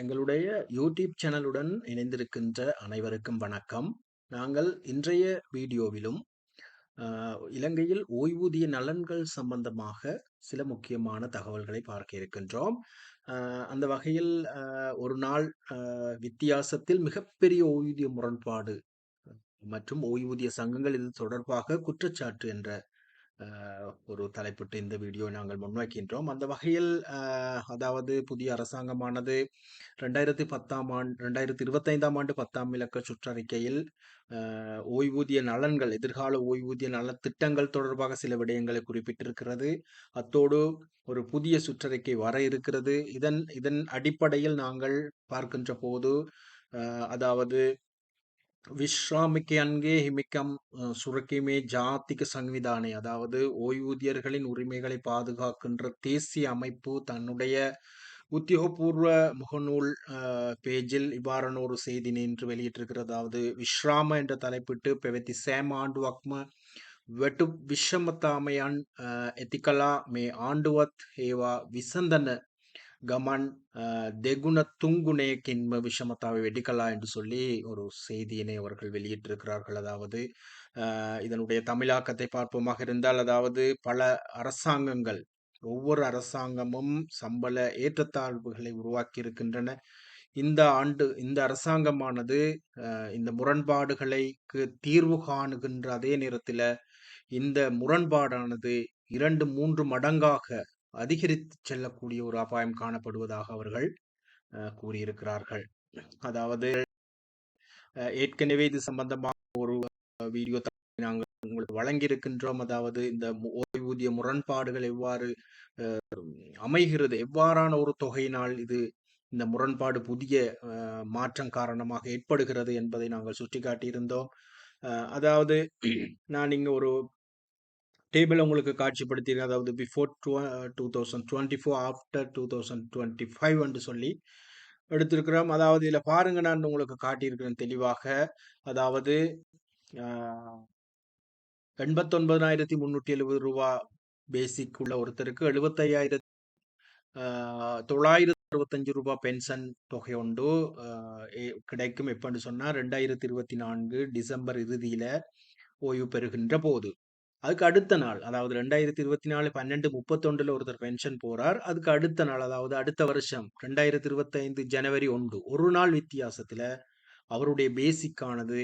எங்களுடைய யூடியூப் சேனலுடன் இணைந்திருக்கின்ற அனைவருக்கும் வணக்கம். நாங்கள் இன்றைய வீடியோவிலும் இலங்கையில் ஓய்வூதிய நலன்கள் சம்பந்தமாக சில முக்கியமான தகவல்களை பார்க்க இருக்கின்றோம். அந்த வகையில் ஒரு நாள் வித்தியாசத்தில் மிகப்பெரிய ஓய்வூதிய முரண்பாடு மற்றும் ஓய்வூதிய சங்கங்கள் இது தொடர்பாக குற்றச்சாட்டு என்ற ஒரு தலைப்பிட்டு இந்த வீடியோ நாங்கள் முன்வைக்கின்றோம். அந்த வகையில் அதாவது புதிய அரசாங்கமானது ரெண்டாயிரத்தி பத்தாம் ஆண்டு ரெண்டாயிரத்தி இருபத்தைந்தாம் ஆண்டு பத்தாம் இலக்க சுற்றறிக்கையில் ஓய்வூதிய நலன்கள் எதிர்கால ஓய்வூதிய நல திட்டங்கள் தொடர்பாக சில விடயங்களை குறிப்பிட்டிருக்கிறது. அத்தோடு ஒரு புதிய சுற்றறிக்கை வர இருக்கிறது. இதன் இதன் அடிப்படையில் நாங்கள் பார்க்கின்ற போது அதாவது விஸ்ராமிக்கன்கே ஹிமிக்கம் சுரக்கிமே ஜாத்திக சங்விதானே. அதாவது ஓய்வூதியர்களின் உரிமைகளை பாதுகாக்கின்ற தேசிய அமைப்பு தன்னுடைய உத்தியோகபூர்வ முகநூல் பேஜில் இவ்வாறான ஒரு செய்தி நின்று வெளியிட்டிருக்கிறது. அதாவது விஸ்ராம என்ற தலைப்பிட்டு பெவத்தி சேம் ஆண்டு வக்ம வெட்டு விஷமத்தாமையான் எத்திகலா மே ஆண்டுவத் ஏவா விசந்தன கமன் தெகுண துங்குணே கிண்ம விஷமத்தாவை வெடிக்கலா என்று சொல்லி ஒரு செய்தியினை அவர்கள் வெளியிட்டிருக்கிறார்கள். அதாவது இதனுடைய தமிழாக்கத்தை பார்ப்போமாக இருந்தால் அதாவது பல அரசாங்கங்கள் ஒவ்வொரு அரசாங்கமும் சம்பள ஏற்றத்தாழ்வுகளை உருவாக்கி இருக்கின்றன. இந்த ஆண்டு இந்த அரசாங்கமானது இந்த முரண்பாடுகளுக்கு தீர்வு காணுகின்ற அதே நேரத்தில் இந்த முரண்பாடானது இரண்டு மூன்று மடங்காக அதிகரித்து செல்லக்கூடிய ஒரு அபாயம் காணப்படுவதாக அவர்கள் அஹ், கூறியிருக்கிறார்கள். அதாவது ஏற்கனவே இது சம்பந்தமாக ஒரு வீடியோ நாங்கள் உங்களுக்கு வழங்கியிருக்கின்றோம். அதாவது இந்த ஓய்வூதிய முரண்பாடுகள் எவ்வாறு அஹ், அமைகிறது? எவ்வாறான ஒரு தொகையினால் இது இந்த முரண்பாடு புதிய அஹ், மாற்றம் காரணமாக ஏற்படுகிறது என்பதை நாங்கள் சுட்டிக்காட்டியிருந்தோம். அஹ், அதாவது நான் இங்க ஒரு டேபிள் உங்களுக்கு காட்சிப்படுத்தியிருக்கேன் அதாவது before two thousand twenty four after two thousand twenty five என்று சொல்லி எடுத்திருக்கிறோம். அதாவது இதில் பாருங்க நான் உங்களுக்கு காட்டியிருக்கிறேன் தெளிவாக. அதாவது எண்பத்தொன்பதாயிரத்தி முந்நூற்றி எழுபது ரூபா பேசிக் உள்ள ஒருத்தருக்கு எழுபத்தையாயிரத்தி தொள்ளாயிரத்தி அறுபத்தஞ்சு ரூபாய் பென்ஷன் தொகை உண்டு. கிடைக்கும் எப்பன்னு சொன்னால் ரெண்டாயிரத்தி இருபத்தி நான்கு டிசம்பர் இறுதியில் ஓய்வு பெறுகின்ற போது. அதுக்கு அடுத்த நாள் அதாவது ரெண்டாயிரத்தி இருபத்தி நாலு பன்னெண்டு முப்பத்தொண்டுல ஒருத்தர் பென்ஷன் போறார். அதுக்கு அடுத்த நாள் அதாவது அடுத்த வருஷம் ரெண்டாயிரத்தி இருபத்தைந்து ஜனவரி ஒன்று ஒரு நாள் வித்தியாசத்துல அவருடைய பேசிக்கானது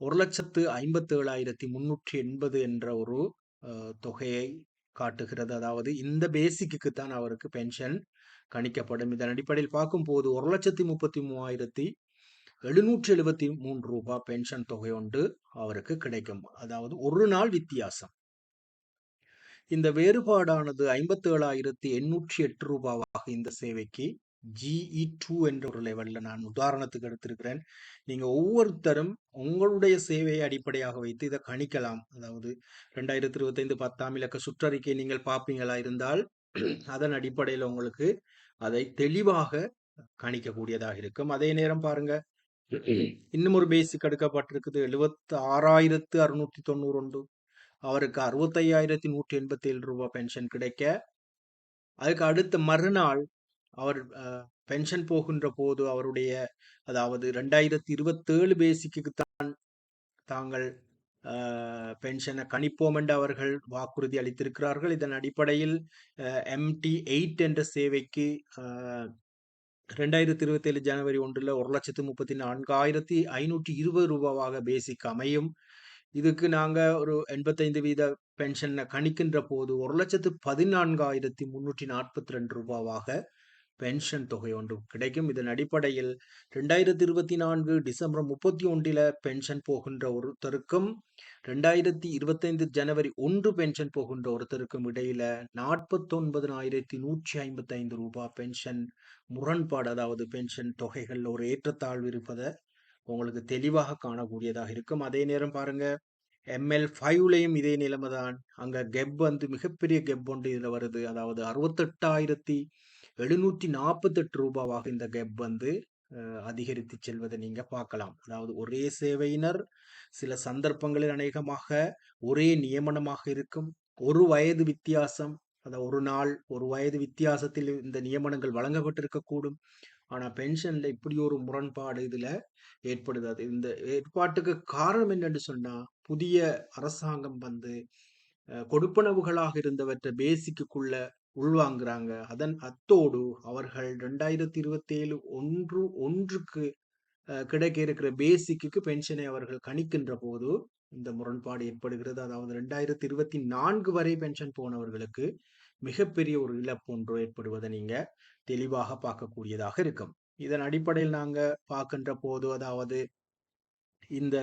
ஒரு லட்சத்து ஐம்பத்தி ஏழாயிரத்தி முன்னூற்றி எண்பது என்ற ஒரு தொகையை காட்டுகிறது. அதாவது இந்த பேசிக்கு தான் அவருக்கு பென்ஷன் கணிக்கப்படும். இதன் அடிப்படையில் பார்க்கும்போது ஒரு லட்சத்தி முப்பத்தி மூவாயிரத்தி எழுநூற்றி எழுபத்தி மூன்று ரூபாய் பென்ஷன் தொகை ஒன்று அவருக்கு கிடைக்கும். அதாவது ஒரு நாள் வித்தியாசம். இந்த வேறுபாடானது ஐம்பத்தி ஏழாயிரத்தி எண்ணூற்றி எட்டு ரூபாவாக இந்த சேவைக்கு ஜிஇ டூ என்ற ஒரு லெவல்ல நான் உதாரணத்துக்கு எடுத்திருக்கிறேன். நீங்க ஒவ்வொருத்தரும் உங்களுடைய சேவையை அடிப்படையாக வைத்து இதை கணிக்கலாம். அதாவது ரெண்டாயிரத்தி இருபத்தைந்து பத்தாம் இலக்க சுற்றறிக்கை நீங்கள் பார்ப்பீங்களா இருந்தால் அதன் அடிப்படையில் உங்களுக்கு அதை தெளிவாக கணிக்கக்கூடியதாக இருக்கும். அதே நேரம் பாருங்க. இன்னும் ஒரு பேசிக் எடுக்கப்பட்டிருக்குது எழுபத்தி ஆறாயிரத்து அறுநூத்தி தொண்ணூறு ஒன்று. அவருக்கு அறுபத்தையாயிரத்தி நூற்றி எண்பத்தி ஏழு ரூபாய் பென்ஷன் கிடைக்க. அதுக்கு அடுத்த மறுநாள் அவர் பென்ஷன் போகின்ற போது அவருடைய அதாவது ரெண்டாயிரத்தி இருபத்தேழு பேசிக்கு தான் தாங்கள் பென்ஷனை கணிப்போம் என்று அவர்கள் வாக்குறுதி அளித்திருக்கிறார்கள். இதன் அடிப்படையில் எம்டி எயிட் என்ற சேவைக்கு ரெண்டாயிரத்தி ரெண்டாயிரத்தி இருபத்தேழு ஜனவரி ஒன்றில் ஒரு லட்சத்து முப்பத்தி நான்காயிரத்தி ஐநூற்றி இருபது ரூபாவாக பேசிக் அமையும் இதுக்கு நாங்கள் ஒரு எண்பத்தைந்து வீத பென்ஷனை கணிக்கின்ற போது ஒரு லட்சத்து பதினான்காயிரத்தி முன்னூற்றி நாற்பத்தி ரெண்டு ரூபாவாக பென்ஷன் தொகை ஒன்று கிடைக்கும். இதன் அடிப்படையில் ரெண்டாயிரத்தி இருபத்தி நான்கு டிசம்பர் முப்பத்தி ஒன்றில் பென்ஷன் போகின்ற ஒருத்தருக்கும் ரெண்டாயிரத்தி இருபத்தைந்து ஜனவரி ஒன்று பென்ஷன் போகின்ற ஒருத்தருக்கும் இடையில நாற்பத்தொன்பதனாயிரத்தி நூற்றி ஐம்பத்தைந்து ரூபாய் பென்ஷன் முரண்பாடு அதாவது பென்ஷன் தொகைகள் ஒரு ஏற்றத்தாழ்வு இருப்பதை உங்களுக்கு தெளிவாக காணக்கூடியதாக இருக்கும். அதே நேரம் பாருங்க எம்எல் ஃபைவ்லையும் இதே நிலைமை தான். அங்க கெப் வந்து மிகப்பெரிய கெப் ஒன்று இதுல வருது. அதாவது அறுபத்தெட்டாயிரத்தி எழுநூற்றி நாற்பத்தெட்டு ரூபாவாக இந்த கெப் வந்து அதிகரித்து செல்வதை நீங்க பார்க்கலாம். அதாவது ஒரே சேவையினர் சில சந்தர்ப்பங்களில் அநேகமாக ஒரே நியமனமாக இருக்கும். ஒரு வயது வித்தியாசம் அதாவது ஒரு நாள் ஒரு வயது வித்தியாசத்தில் இந்த நியமனங்கள் வழங்கப்பட்டிருக்கக்கூடும். ஆனா பென்ஷன்ல இப்படி ஒரு முரண்பாடு இதுல ஏற்படுது அது இந்த ஏற்பாட்டுக்கு காரணம் என்னன்னு சொன்னா புதிய அரசாங்கம் வந்து கொடுப்பனவுகளாக இருந்தவற்றை பேசிக்குள்ள உள்வாங்குறாங்க. அதன் அத்தோடு அவர்கள் ரெண்டாயிரத்தி இருபத்தி ஏழு ஒன்று ஒன்றுக்கு கிடைக்க இருக்கிற பேசிக்கு பென்ஷனை அவர்கள் கணிக்கின்ற போது இந்த முரண்பாடு ஏற்படுகிறது. அதாவது ரெண்டாயிரத்தி இருபத்தி நான்கு வரை பென்ஷன் போனவர்களுக்கு மிகப்பெரிய ஒரு இழப்பு ஒன்று ஏற்படுவதை நீங்க தெளிவாக பார்க்கக்கூடியதாக இருக்கும். இதன் அடிப்படையில் நாங்க பார்க்கின்ற போது அதாவது இந்த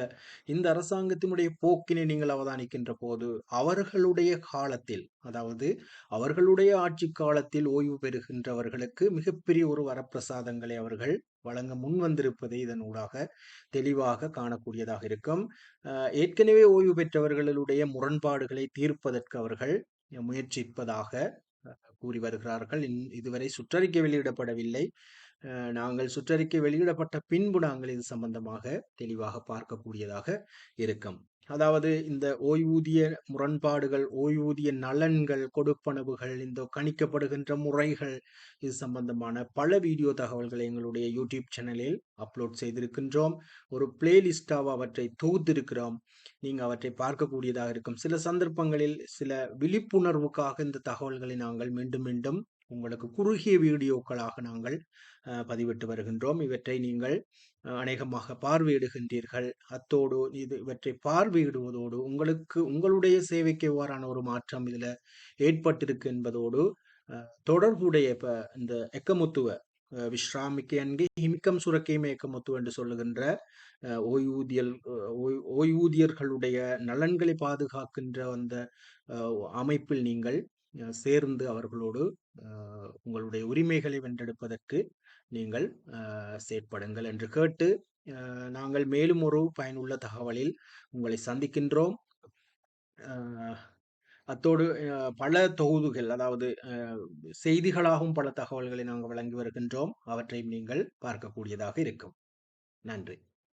இந்த அரசாங்கத்தினுடைய போக்கினை நீங்கள் அவதானிக்கின்ற போது அவர்களுடைய காலத்தில் அதாவது அவர்களுடைய ஆட்சி காலத்தில் ஓய்வு பெறுகின்றவர்களுக்கு மிகப்பெரிய ஒரு வரப்பிரசாதங்களை அவர்கள் வழங்க முன் வந்திருப்பதை இதன் ஊடாக தெளிவாக காணக்கூடியதாக இருக்கும். ஏற்கனவே ஓய்வு பெற்றவர்களுடைய முரண்பாடுகளை தீர்ப்பதற்கு அவர்கள் முயற்சிப்பதாக கூறி வருகிறார்கள். இன்- இதுவரை சுற்றறிக்கை வெளியிடப்படவில்லை. நாங்கள் சுற்றறிக்கை வெளியிடப்பட்ட பின்பு நாங்கள் இது சம்பந்தமாக தெளிவாக பார்க்கக்கூடியதாக இருக்கும். அதாவது இந்த ஓய்வூதிய முரண்பாடுகள் ஓய்வூதிய நலன்கள் கொடுப்பனவுகள் இந்த கணிக்கப்படுகின்ற முறைகள் இது சம்பந்தமான பல வீடியோ தகவல்களை எங்களுடைய யூடியூப் சேனலில் அப்லோட் செய்திருக்கின்றோம். ஒரு பிளேலிஸ்டாக அவற்றை தொகுத்திருக்கிறோம். நீங்கள் அவற்றை பார்க்கக்கூடியதாக இருக்கும். சில சந்தர்ப்பங்களில் சில விழிப்புணர்வுக்காக இந்த தகவல்களை நாங்கள் மீண்டும் மீண்டும் உங்களுக்கு குறுகிய வீடியோக்களாக நாங்கள் பதிவிட்டு வருகின்றோம். இவற்றை நீங்கள் அநேகமாக பார்வையிடுகின்றீர்கள். அத்தோடு இது இவற்றை பார்வையிடுவதோடு உங்களுக்கு உங்களுடைய சேவைக்கு எவ்வாறான ஒரு மாற்றம் இதில் ஏற்பட்டிருக்கு என்பதோடு தொடர்புடைய இப்போ இந்த எக்கமுத்துவ அஹ், விஸ்ராமிக்கு அன்கி ஹிமிக்கம் சுரக்கேமே எக்கமுத்துவ என்று சொல்லுகின்ற ஓய்வூதியல் ஓய்வூதியர்களுடைய நலன்களை பாதுகாக்கின்ற அந்த அமைப்பில் நீங்கள் சேர்ந்து அவர்களோடு உங்களுடைய உரிமைகளை வென்றெடுப்பதற்கு நீங்கள் செயற்படுங்கள் என்று கேட்டு நாங்கள் மேலும் ஒரு பயனுள்ள தகவலில் உங்களை சந்திக்கின்றோம். அத்தோடு பல தொகுதிகள் அதாவது செய்திகளாகவும் பல தகவல்களை நாங்கள் வழங்கி வருகின்றோம். அவற்றையும் நீங்கள் பார்க்கக்கூடியதாக இருக்கும். நன்றி.